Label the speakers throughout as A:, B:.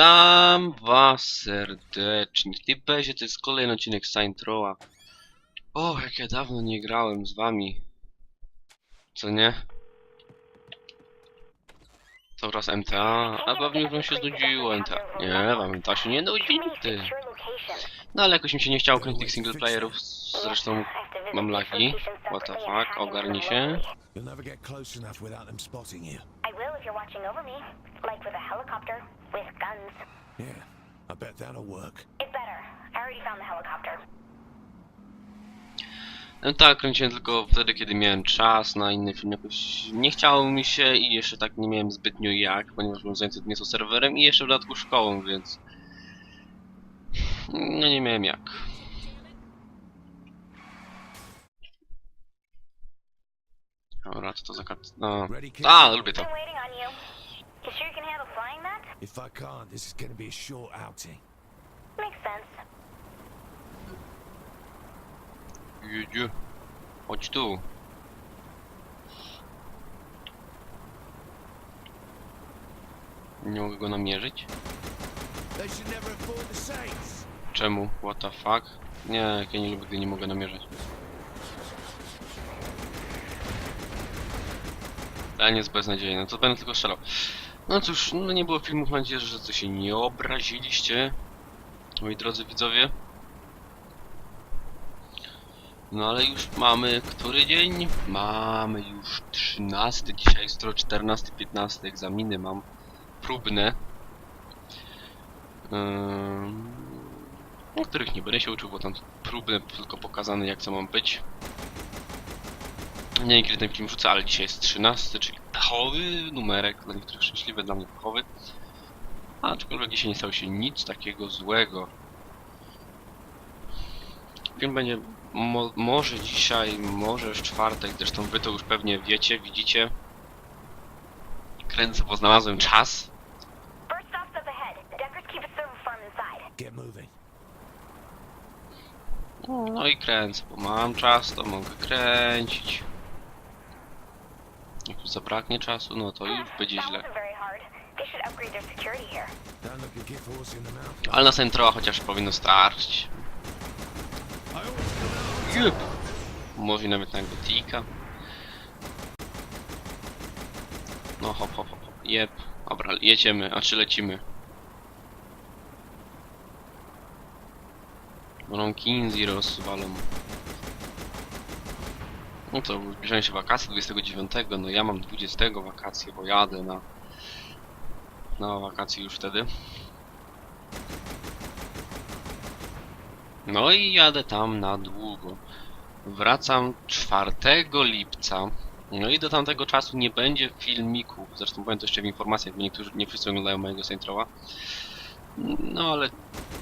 A: Witam was serdecznie. W bezie to jest kolejny odcinek Saint Rowa. O, jak ja dawno nie grałem z wami. Co nie? To raz MTA, a pewnie już wam się znudziło MTA. Nie, wam MTA się nie nudzi nigdy. No ale jakoś mi się nie chciało kręcić tych single playerów, zresztą mam lagi. What the fuck, ogarnij się.
B: You'll never get close enough without them spotting you.
C: I will if you're watching over me, like with a helicopter with guns.
B: Yeah, I bet that'll work.
C: It's better. I already found the helicopter.
A: No tak, kręciłem tylko wtedy, kiedy miałem czas na inny film. Jakoś nie chciało mi się i jeszcze tak nie miałem zbytnio jak, ponieważ byłem zajęty nieco serwerem i jeszcze w dodatku szkołą, więc... No nie miałem jak. Dobra, co to za kat... No... A, lubię to.
B: If I can't, this is gonna be a short outing.
A: Jedzie. Chodź tu. Nie mogę go namierzyć? Czemu? What the fuck? Nie, jak ja nie lubię, gdy nie mogę namierzać. Ten jest beznadziejny, to będę tylko strzelał. No cóż, no nie było filmów, mam nadzieję, że to się nie obraziliście. Moi drodzy widzowie. No ale już mamy, który dzień? Mamy już 13, dzisiaj jest 14, 15 egzaminy mam. Próbne. O których nie będę się uczył, bo tam próbne tylko pokazane jak co mam być. Nie wiem kiedy ten film rzucę, ale dzisiaj jest 13, czyli pechowy numerek, dla niektórych szczęśliwy, dla mnie pechowy. Aczkolwiek dzisiaj nie stało się nic takiego złego. Film będzie mo może dzisiaj, może w czwartek, zresztą wy to już pewnie wiecie, widzicie. Kręcę, bo znalazłem czas. No i kręcę, bo mam czas, to mogę kręcić. Jak już zabraknie czasu, no to już będzie źle. Ale na Centroa chociaż powinno starczyć.
B: I always come out.
A: Jup. Może nawet na gotika. No hop hop hop. Jep. Dobra, jedziemy, a czy lecimy? Kinsey rozwalą. No to zbliżają się wakacje 29, no ja mam 20 wakacje, bo jadę na na wakacje już wtedy. No i jadę tam na długo. Wracam 4 lipca. No i do tamtego czasu nie będzie filmików. Zresztą powiem to jeszcze w informacjach, bo niektórzy nie wszyscy oglądają mojego Saintrowa. No ale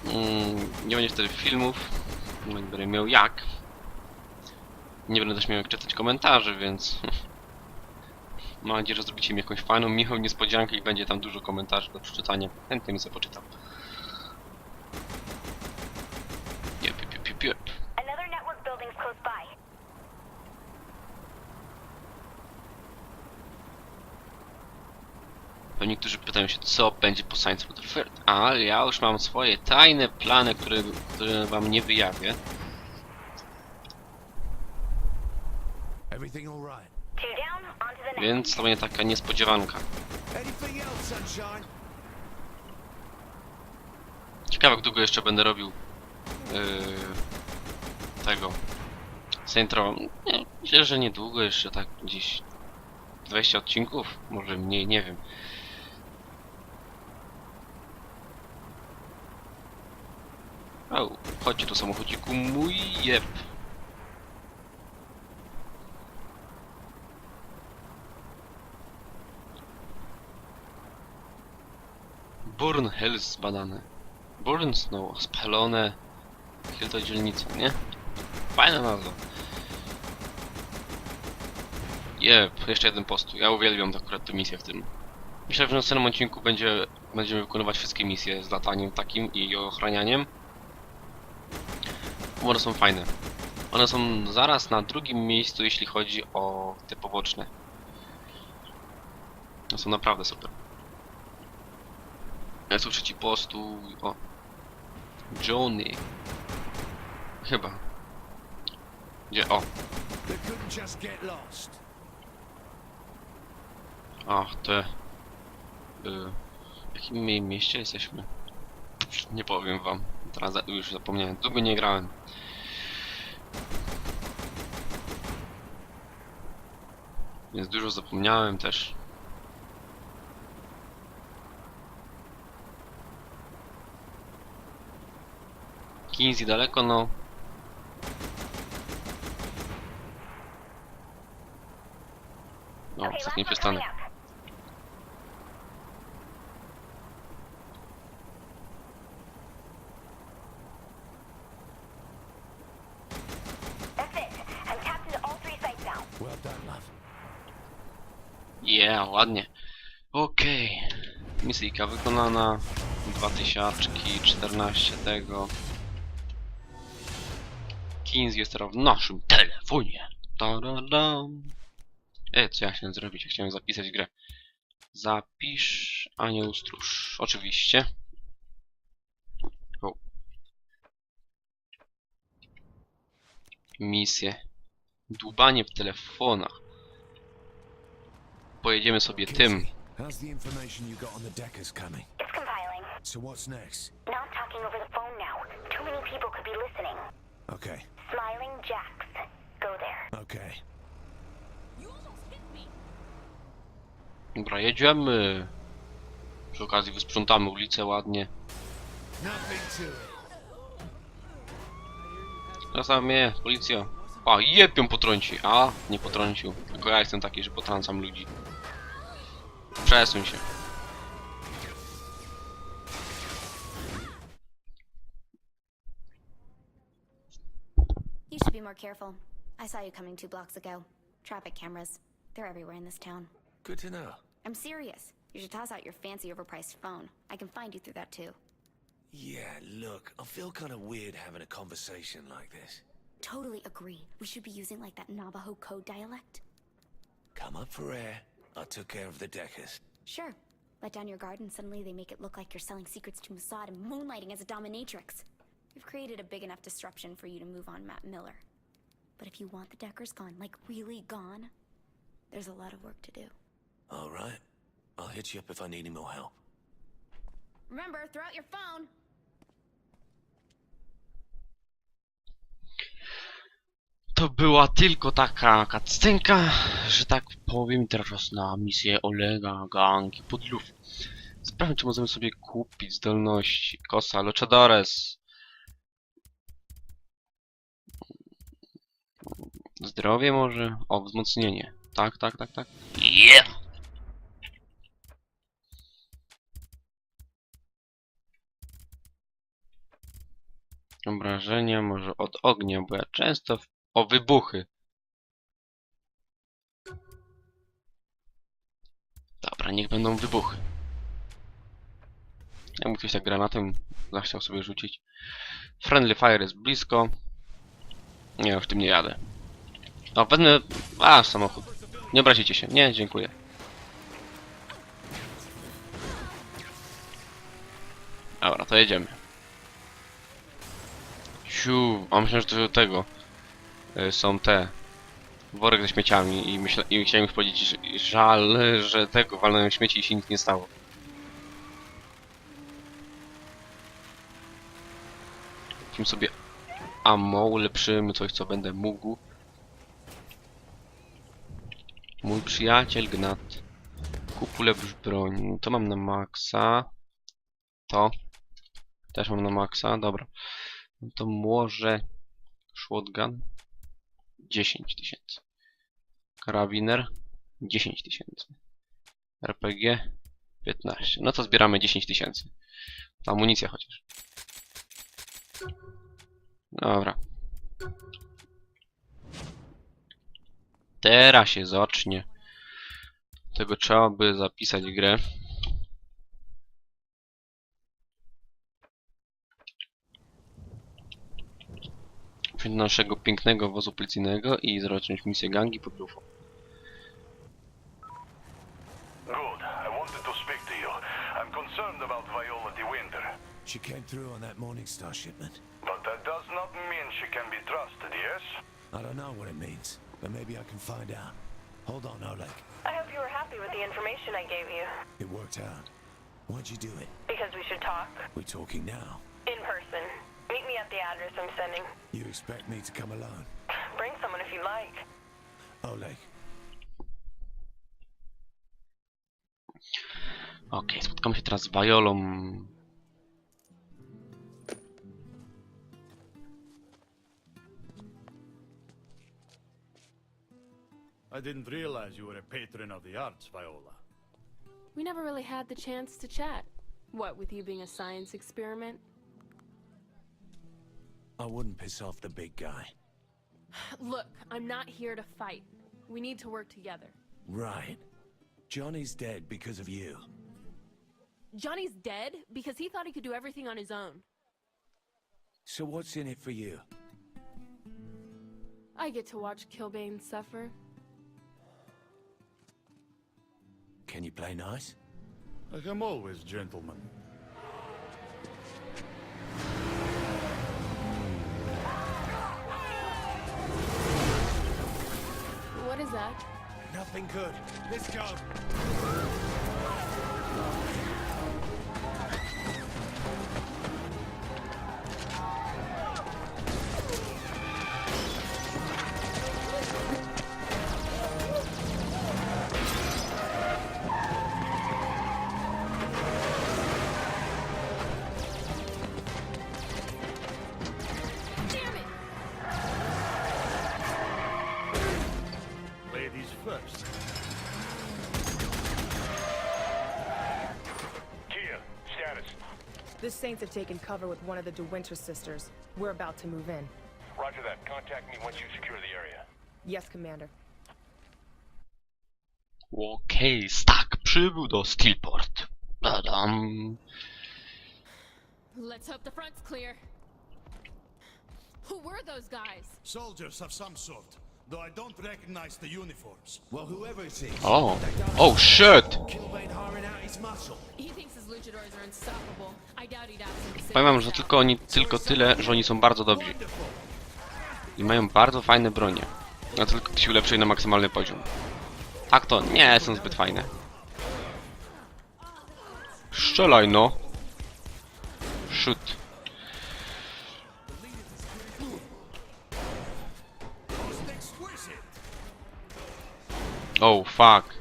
A: mm, nie będzie wtedy filmów. Nie będę miał jak. Nie będę też miał jak czytać komentarzy, więc mam nadzieję, że zrobicie mi jakąś fajną, michą niespodziankę i będzie tam dużo komentarzy do przeczytania. Chętnie bym sobie poczytał.
C: Another network building's close by.
A: Pewnie niektórzy pytają się, co będzie po Science for the Third, ale ja już mam swoje tajne plany, które, które wam nie wyjawię.
B: Everything all right?
C: Two down, on to the next.
A: Więc to będzie taka niespodziewanka.
B: Anything else, sunshine?
A: Ciekawe, jak długo jeszcze będę robił yy, tego Saintro. Nie, myślę, że niedługo, jeszcze tak gdzieś 20 odcinków, może mniej, nie wiem. O, chodźcie tu samochodziku mój, jeb. Burn Hills zbadane. Burn Snow, spalone Hill to dzielnica, nie? Fajna nazwa. Jep, jeszcze jeden postu. Ja uwielbiam akurat tę misję w tym. Myślę, że w następnym odcinku będzie, będziemy wykonywać wszystkie misje z lataniem takim i ochranianiem. One są fajne. One są zaraz na drugim miejscu, jeśli chodzi o te poboczne. Są naprawdę super. Ja tu trzeci postu. O. Johnny. Chyba. Gdzie? O. Ach, te. Y, w jakim my mieście jesteśmy? Nie powiem wam. Teraz już zapomniałem. Długo nie grałem. Więc dużo zapomniałem też. Kinsey daleko, no. No,
C: Okay,
A: ostatni przystanek. Yeah, ładnie. Okej. Misyjka wykonana. 2014 tego. Kings jest teraz w naszym telefonie. Ta-da-dam. E, co ja chciałem zrobić? Ja chciałem zapisać grę. Zapisz Anioł Stróż. Oczywiście. O. Misje. Dłubanie w telefonach. Pojedziemy sobie tym.
B: How's the information you got on the Deckers coming?
C: It's compiling.
B: So what's next?
C: Not talking over the phone now. Too many people could be listening.
B: Okay,
C: Smiling Jacks. Go there.
B: okay.
A: Dobra, jedziemy. Przy okazji wysprzątamy ulicę ładnie.
B: Nothing to it.
A: Czasami mnie, policja. A, jepią potrąci. A, nie potrącił. Tylko ja jestem taki, że potrącam ludzi. Przesuń się.
D: More careful. I saw you coming two blocks ago. Traffic cameras. They're everywhere in this town.
B: Good to know.
D: I'm serious. You should toss out your fancy overpriced phone. I can find you through that too.
E: Yeah, look, I feel kind of weird having a conversation like this.
D: Totally agree. We should be using like that Navajo code dialect.
E: Come up for air. I took care of the Deckers.
D: Sure. Let down your guard and suddenly they make it look like you're selling secrets to Mossad and moonlighting as a dominatrix. We've created a big enough disruption for you to move on Matt Miller. But if you want the Deckers gone, like really gone, there's a lot of work to do.
E: All right. I'll hit you up if I need any more help.
D: Remember, throw out your phone.
A: To była tylko taka kaccenka, że tak powiem teraz na misję Olega, gangi, podlów. Sprawdźmy, czy możemy sobie kupić zdolności. Kosa, Luchadores. Zdrowie może? O, wzmocnienie. Tak, tak, tak, tak. Yeah! Obrażenia może od ognia, bo ja często w... O, wybuchy. Dobra, niech będą wybuchy. Jakby ktoś tak granatem zachciał sobie rzucić. Friendly Fire jest blisko. Nie, już tym nie jadę. O, wezmę... A, samochód. Nie obrazicie się. Nie, dziękuję. Dobra, to jedziemy. Siu, a myślę, że to do tego y, są te worek ze śmieciami i, myślę, i chciałem już powiedzieć, że żal, że tego walnąłem śmieci i się nic nie stało. Tym sobie ammo ulepszymy, coś co będę mógł. Mój przyjaciel Gnat. Kup ulepsz broń. To mam na maksa. To. Też mam na maksa, dobra. No to może shotgun 10 tysięcy. Karabiner 10 tysięcy. RPG 15. No to zbieramy 10 tysięcy. Amunicja chociaż. Dobra. Teraz się zacznie. Tego trzeba by zapisać grę. do naszego pięknego wozu policyjnego i zrobić misję gangi pod lufą.
F: Good. I wanted to speak to you. I'm concerned about Viola
B: She came through on that Morningstar shipment.
F: But that does not mean she can be trusted, yes?
B: I don't know what it means, but maybe I can find out. Hold on, Oleg.
C: I hope you were happy with the information I gave you.
B: It worked out. Why'd you do it?
C: Because we should talk.
B: We're talking now?
C: In person. Meet me at the address I'm sending.
B: You expect me to come alone?
C: Bring someone if you like.
B: Oleg,
A: Okej, spotkamy się teraz z Violą.
G: I didn't realize you were a patron of the arts, Viola.
H: We never really had the chance to chat. What, with you being a science experiment?
B: I wouldn't piss off the big guy.
H: Look, I'm not here to fight. We need to work together.
B: Right. Johnny's dead because of you.
H: Johnny's dead because he thought he could do everything on his own.
B: So what's in it for you?
H: I get to watch Kilbane suffer.
B: Can you play nice?
G: Like I am always gentleman.
H: What is that?
B: Nothing good. Let's go.
I: The Saints have taken cover with one of the De Winter sisters. We're about to move in.
F: Roger that. Contact me once you secure the area.
I: Yes, Commander.
A: Okej, Stack przybył do Steelport. Badam.
H: Let's hope the front's clear. Who were those guys?
G: Soldiers of some sort, though I don't recognize the uniforms.
B: Well, whoever it is.
A: O! Oh shit!
B: Kilbane hiring out his muscle.
H: He thinks his luchadors are unstoppable. I doubt he'd ask him to
A: Powiem wam, że tylko oni, tylko tyle, że oni są bardzo dobrzy. I mają bardzo fajne bronie. A tylko ktoś ulepszyli na maksymalny poziom. Tak to nie są zbyt fajne. Strzelaj no! Shoot. Oh fuck.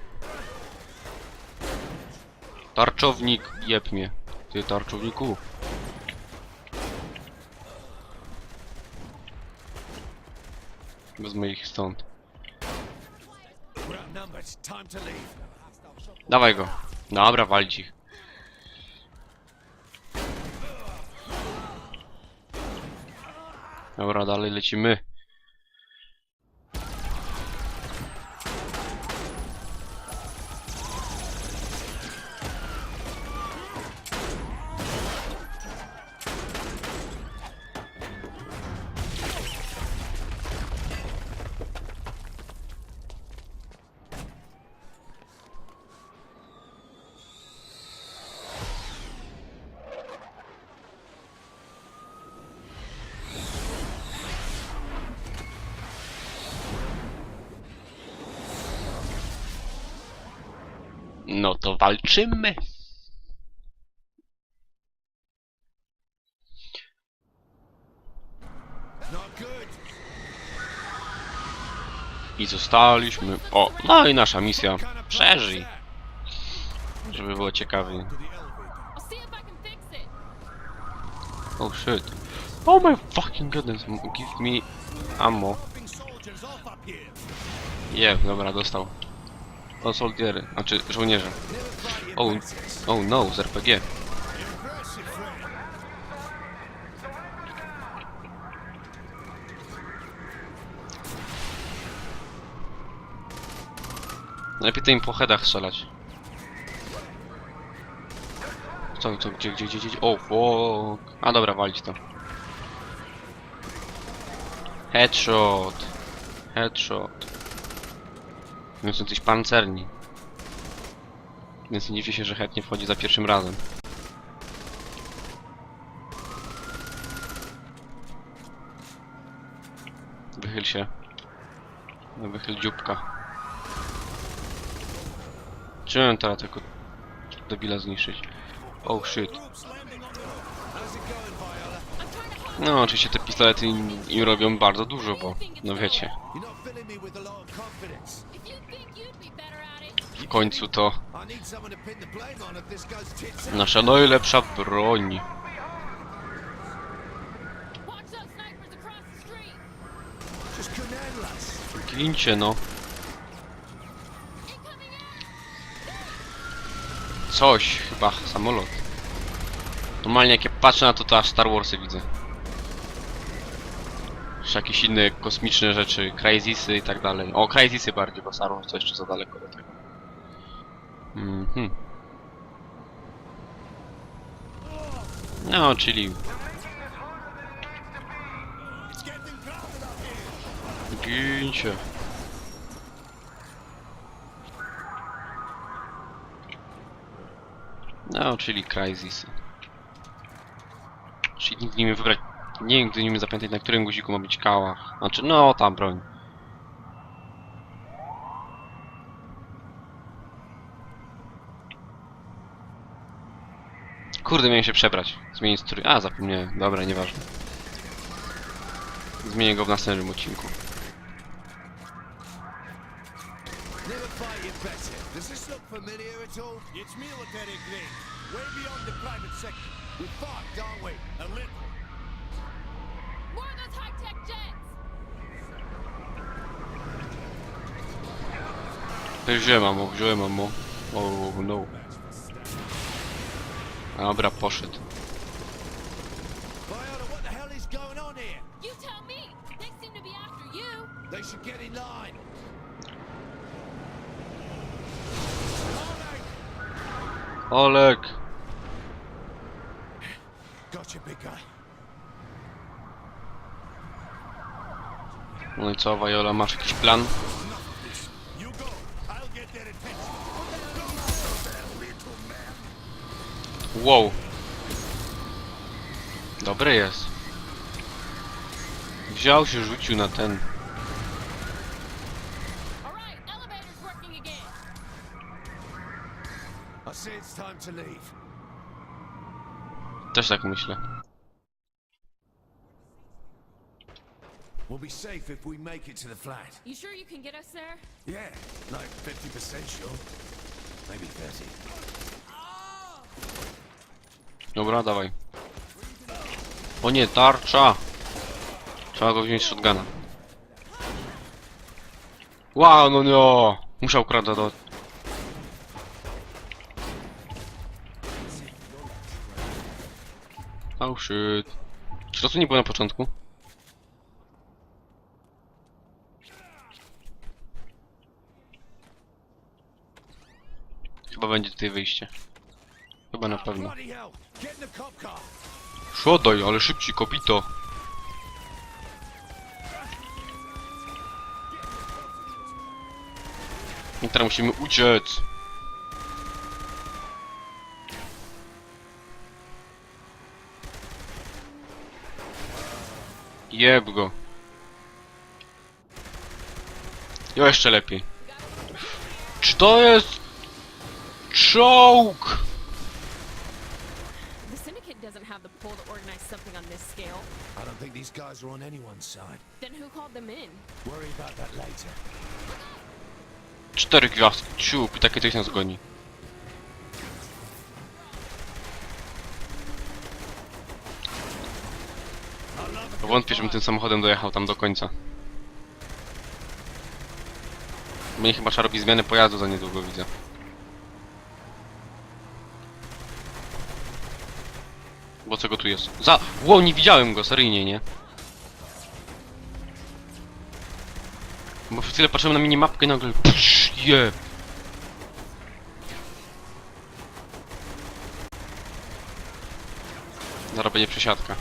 A: Tarczownik, jeb mnie. Ty tarczowniku. Wezmę ich stąd. Dawaj go. Dobra, walić ich. Dobra, dalej lecimy. No to walczymy. I zostaliśmy. O, no i nasza misja. Przeżyj. Żeby było ciekawiej. Oh shit. Oh my fucking goodness. Give me ammo.
G: Soldiers off up here.
A: Je, dobra, dostał. O, soldiery, znaczy żołnierze. Oh, oh no, z RPG.
G: Impressive, friend.
A: Lepiej to im po headach strzelać. Co, co, gdzie, gdzie, gdzie, gdzie? O, fuck. A dobra, walić to. Headshot. Headshot. No są coś pancerni. Więc nie dziwię się, że chętnie wchodzi za pierwszym razem. Wychyl się. No wychyl dzióbka. Czym teraz tylko debila zniszczyć? Oh shit. No oczywiście te pistolety im, im robią bardzo dużo, bo no wiecie, w końcu to nasza najlepsza broń. Gincie no. Coś, chyba samolot. Normalnie jak ja patrzę na to, to aż Star Warsy widzę. Jeszcze jakieś inne kosmiczne rzeczy, Crazysy i tak dalej. O, Crazysy bardziej, bo Wars to jeszcze za daleko do tego. Mhm. No, czyli... Gincie. No, czyli Crysis. Czyli nigdy nie wybrać. Nie wiem, gdy nie umiem zapamiętać, na którym guziku ma być kałach. Znaczy, no, tam broń. Kurde, miałem się przebrać. Zmienić strój. A, zapomniałem. Dobra, nieważne. Zmienię go w następnym odcinku.
B: Does this look familiar at all?
G: It's military grade. Way beyond the private sector.
B: We're fucked, aren't we?
H: Be after you!
B: They should get in line.
A: Olek! No i co, Viola, masz jakiś plan? Wow. Dobry jest. Wziął się, rzucił na ten. Też tak myślę.
B: We'll be safe if we make it to the flat.
H: You sure you can get us there?
B: Yeah, like 50% sure. Maybe 30.
A: Dobra, dawaj. O nie, tarcza! Trzeba go wziąć z shotguna. Wow, no nie! Muszę ukradać do... Oh shit. Czy to tu nie było na początku? Chyba będzie tutaj wyjście. Chyba na pewno. Siadaj, ale szybciej, kobito. I teraz musimy uciec. Jeb go. Jo, jeszcze lepiej. Czy to jest... Czołg?
H: The Syndicate doesn't have the pull to organize something on this scale.
B: I don't are on anyone's side.
H: Then who called them in?
B: Worry about that later.
A: Cztery gwiazdki, ciup i takie coś nas goni. Wątpię, żebym tym samochodem dojechał tam do końca. Mnie chyba trzeba robić zmianę pojazdu za niedługo widzę. Bo co go tu jest? Za... Wow, nie widziałem go, seryjnie, nie? Bo w chwilę patrzyłem na minimapkę i nagle... Psz, je! Zaraz będzie przesiadka.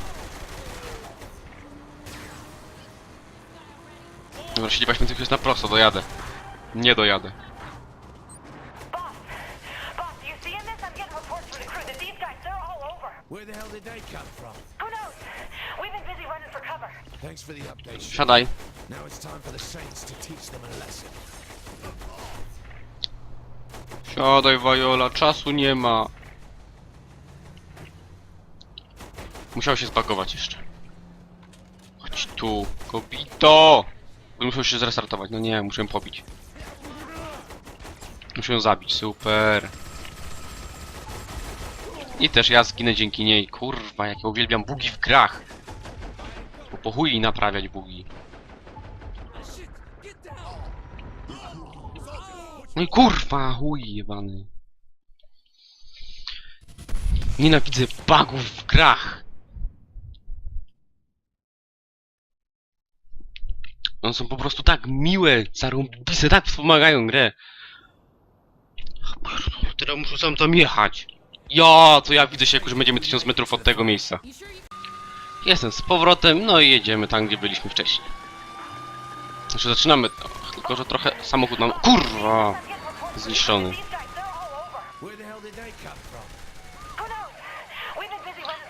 A: Dobra, siedzieliśmy tylko jest na prosto, dojadę. Nie dojadę.
C: Boss, boss, you seeing this? I'm getting reports from the crew that these guys, they're all over.
B: Where the hell did they come from?
C: Who knows? We've been busy running for cover.
B: Thanks for the update.
A: Siadaj.
B: Now it's time for the Saints to teach them a lesson.
A: Siadaj, Viola, czasu nie ma. Musiał się zbagować jeszcze. Chodź tu, kobito! Muszę się zrestartować, no nie, muszę ją pobić. Muszę ją zabić, super. I też ja zginę dzięki niej, kurwa, jak ja uwielbiam bugi w grach. Bo po chuj naprawiać bugi. No i kurwa, chuj jebany. Nienawidzę bugów w grach. One są po prostu tak miłe, zarąbiste, tak wspomagają grę. Teraz muszę sam tam jechać. Ja, to ja widzę się, jak już będziemy tysiąc metrów od tego miejsca. Jestem z powrotem, no i jedziemy tam, gdzie byliśmy wcześniej. Znaczy zaczynamy, tylko że trochę samochód nam... Kurwa! Zniszczony.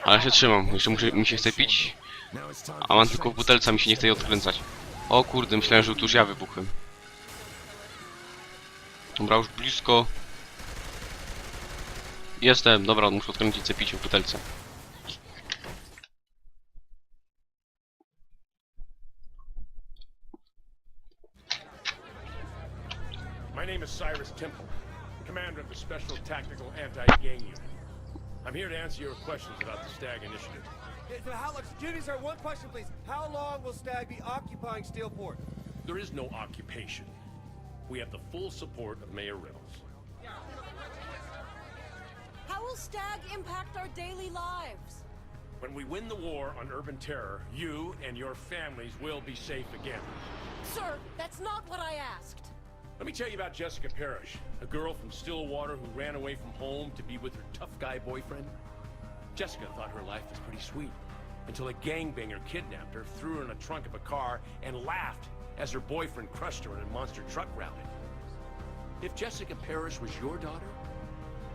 A: Ale się trzymam, jeszcze muszę, mi się chce pić, a mam tylko w
B: Saints
A: butelce, a mi się nie chce jej odkręcać. O kurde, myślałem, że tu już ja wybuchłem. Dobra, już blisko. Jestem, dobra, muszę odkręcić sobie w butelce.
F: My name is Cyrus Temple, commander of the Special Tactical Anti-Gang Unit. I'm here to answer your questions about the Stag Initiative.
J: How, excuse me, sir. One question, please. How long will Stag be occupying Steelport?
F: There is no occupation. We have the full support of Mayor Reynolds.
K: How will Stag impact our daily lives?
F: When we win the war on urban terror, you and your families will be safe again.
K: Sir, that's not what I asked.
F: Let me tell you about Jessica Parrish, a girl from Stillwater who ran away from home to be with her tough guy boyfriend. Jessica thought her life was pretty sweet until a gangbanger kidnapped her, threw her in the trunk of a car, and laughed as her boyfriend crushed her in a monster truck rally. If Jessica Parrish was your daughter,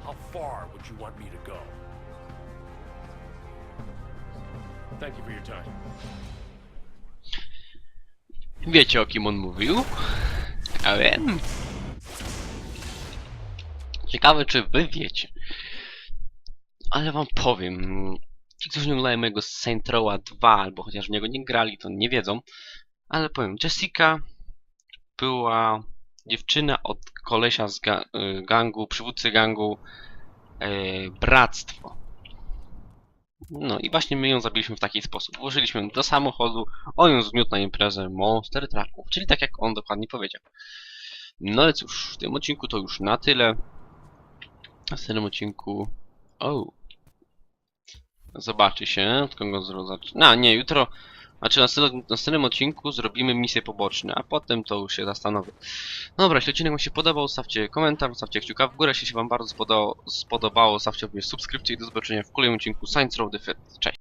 F: how far would you want me to go? Thank you for your time.
A: Wiecie o kim on mówił? A wiem. Ciekawe czy wy wiecie. Ale wam powiem. Ci, którzy nie oglądają mojego Saint Row'a 2, albo chociaż w niego nie grali, to nie wiedzą. Ale powiem, Jessica była dziewczyna od kolesia z ga y, gangu, przywódcy gangu y, Bractwo. No i właśnie my ją zabiliśmy w taki sposób. Włożyliśmy ją do samochodu, on ją zmiótł na imprezę Monster Trucków, czyli tak jak on dokładnie powiedział. No ale cóż, w tym odcinku to już na tyle. W następnym odcinku... O! Zobaczy się, od kogo zrobić. No nie, jutro... Znaczy na następnym, następnym odcinku zrobimy misje poboczne, a potem to już się zastanowię. Dobra, jeśli odcinek Wam się podobał, stawcie komentarz, stawcie kciuka w górę, jeśli się Wam bardzo spodobało, stawcie również subskrypcję i do zobaczenia w kolejnym odcinku Science Row the Fit. Cześć!